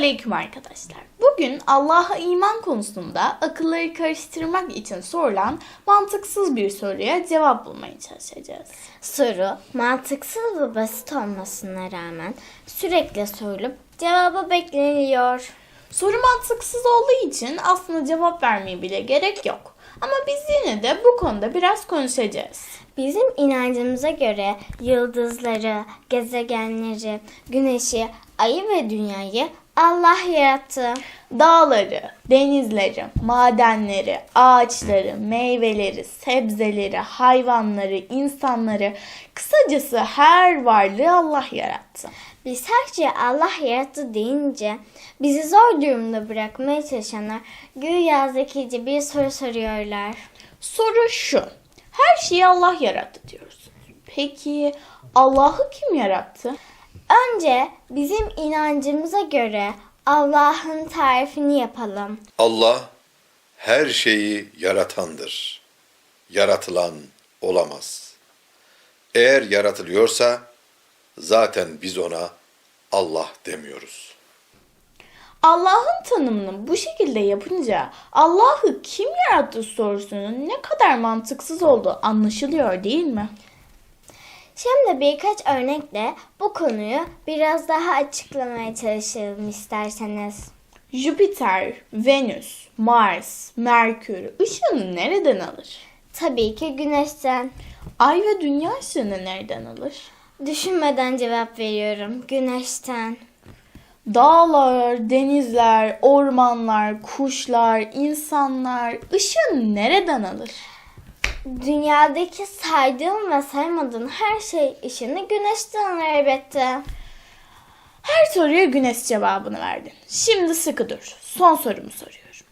aleyküm arkadaşlar. Bugün Allah'a iman konusunda akılları karıştırmak için sorulan mantıksız bir soruya cevap bulmaya çalışacağız. Soru mantıksız ve basit olmasına rağmen sürekli sorulup cevabı bekleniyor. Soru mantıksız olduğu için aslında cevap vermeye bile gerek yok. Ama biz yine de bu konuda biraz konuşacağız. Bizim inancımıza göre yıldızları, gezegenleri, güneşi, ayı ve dünyayı Allah yarattı. Dağları, denizleri, madenleri, ağaçları, meyveleri, sebzeleri, hayvanları, insanları, kısacası her varlığı Allah yarattı. Biz şeyi Allah yarattı deyince bizi zor durumda bırakmaya çalışanlar güya zekice bir soru soruyorlar. Soru şu. Her şeyi Allah yarattı diyoruz. Peki Allah'ı kim yarattı? Önce bizim inancımıza göre Allah'ın tarifini yapalım. Allah her şeyi yaratandır. Yaratılan olamaz. Eğer yaratılıyorsa zaten biz ona Allah demiyoruz. Allah'ın tanımını bu şekilde yapınca Allah'ı kim yarattı sorusunun ne kadar mantıksız olduğu anlaşılıyor değil mi? Şimdi birkaç örnekle bu konuyu biraz daha açıklamaya çalışalım isterseniz. Jüpiter, Venüs, Mars, Merkür ışığını nereden alır? Tabii ki güneşten. Ay ve dünya ışığını nereden alır? Düşünmeden cevap veriyorum. Güneşten. Dağlar, denizler, ormanlar, kuşlar, insanlar ışığını nereden alır? Dünyadaki saydığım ve saymadığım her şey ışını güneşten elbette. Her soruya güneş cevabını verdin. Şimdi sıkı dur. Son sorumu soruyorum.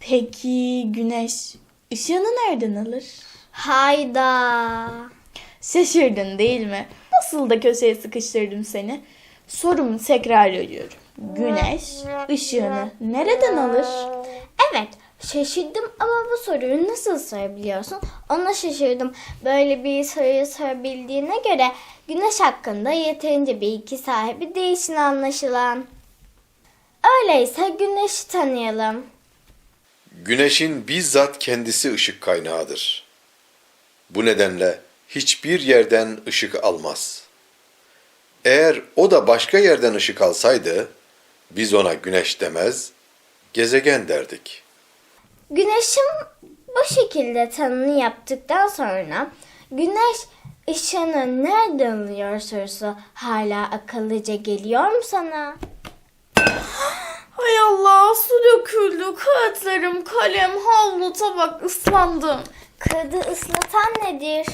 Peki güneş ışığını nereden alır? Hayda. Şaşırdın değil mi? Nasıl da köşeye sıkıştırdım seni? Sorumu tekrar ediyorum. Güneş ışığını nereden alır? Evet, şaşırdım bu soruyu nasıl sorabiliyorsun? Ona şaşırdım. Böyle bir soruyu sorabildiğine göre güneş hakkında yeterince bilgi sahibi değilsin anlaşılan. Öyleyse güneşi tanıyalım. Güneşin bizzat kendisi ışık kaynağıdır. Bu nedenle hiçbir yerden ışık almaz. Eğer o da başka yerden ışık alsaydı, biz ona güneş demez, gezegen derdik. Güneşin bu şekilde tanımını yaptıktan sonra güneş ışığını nereden alıyor sorusu hala akıllıca geliyor mu sana? Hay Allah su döküldü. Kağıtlarım, kalem, havlu, tabak ıslandı. Kağıdı ıslatan nedir?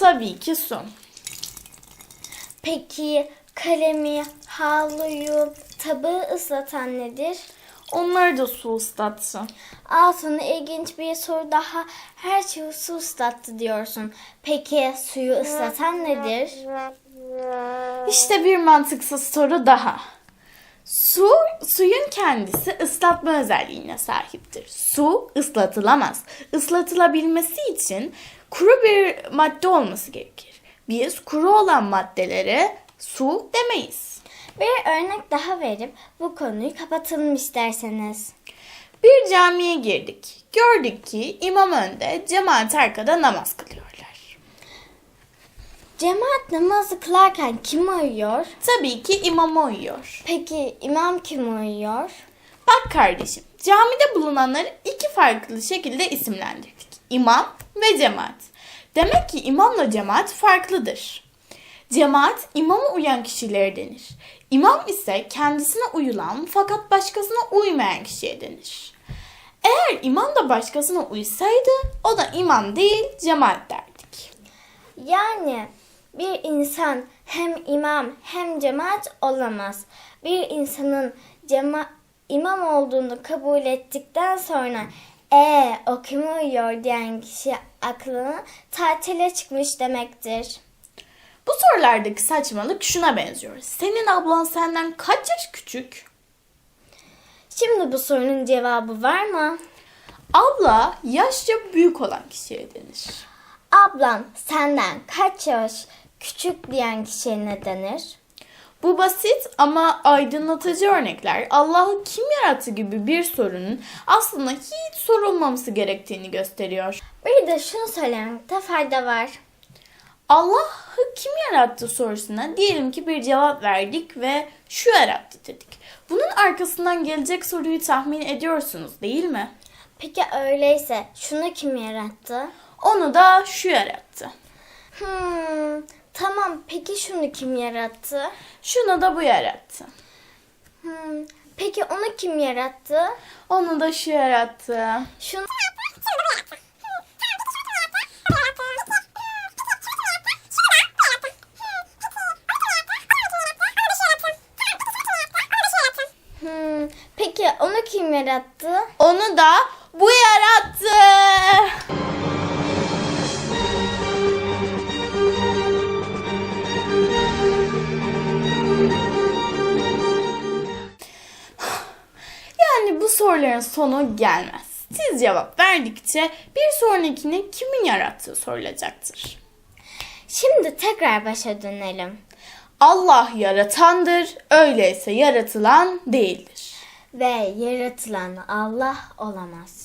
Tabii ki su. Peki kalemi, havluyu, tabağı ıslatan nedir? Onları da su ıslattı. Al sana ilginç bir soru daha. Her şeyi su ıslattı diyorsun. Peki suyu ıslatan nedir? İşte bir mantıksız soru daha. Su, suyun kendisi ıslatma özelliğine sahiptir. Su ıslatılamaz. Islatılabilmesi için kuru bir madde olması gerekir. Biz kuru olan maddelere su demeyiz. Bir örnek daha verip bu konuyu kapatalım isterseniz. Bir camiye girdik. Gördük ki imam önde, cemaat arkada namaz kılıyorlar. Cemaat namazı kılarken kim uyuyor? Tabii ki imama uyuyor. Peki imam kim uyuyor? Bak kardeşim, camide bulunanları iki farklı şekilde isimlendirdik. İmam ve cemaat. Demek ki imamla cemaat farklıdır. Cemaat imama uyan kişilere denir. İmam ise kendisine uyulan fakat başkasına uymayan kişiye denir. Eğer imam da başkasına uysaydı o da imam değil cemaat derdik. Yani bir insan hem imam hem cemaat olamaz. Bir insanın cema imam olduğunu kabul ettikten sonra e o kime uyuyor diyen kişi aklına tatile çıkmış demektir. Bu sorulardaki saçmalık şuna benziyor. Senin ablan senden kaç yaş küçük? Şimdi bu sorunun cevabı var mı? Abla yaşça büyük olan kişiye denir. Ablan senden kaç yaş küçük diyen kişiye ne denir? Bu basit ama aydınlatıcı örnekler Allah'ı kim yarattı gibi bir sorunun aslında hiç sorulmaması gerektiğini gösteriyor. Bir de şunu söylemekte fayda var. Allah'ı kim yarattı sorusuna diyelim ki bir cevap verdik ve şu yarattı dedik. Bunun arkasından gelecek soruyu tahmin ediyorsunuz değil mi? Peki öyleyse şunu kim yarattı? Onu da şu yarattı. Hmm, tamam peki şunu kim yarattı? Şunu da bu yarattı. Hmm, peki onu kim yarattı? Onu da şu yarattı. Şunu peki onu kim yarattı? Onu da bu yarattı. Yani bu soruların sonu gelmez. Siz cevap verdikçe bir sonrakine kimin yarattığı sorulacaktır. Şimdi tekrar başa dönelim. Allah yaratandır, öyleyse yaratılan değildir. Ve yaratılan Allah olamaz.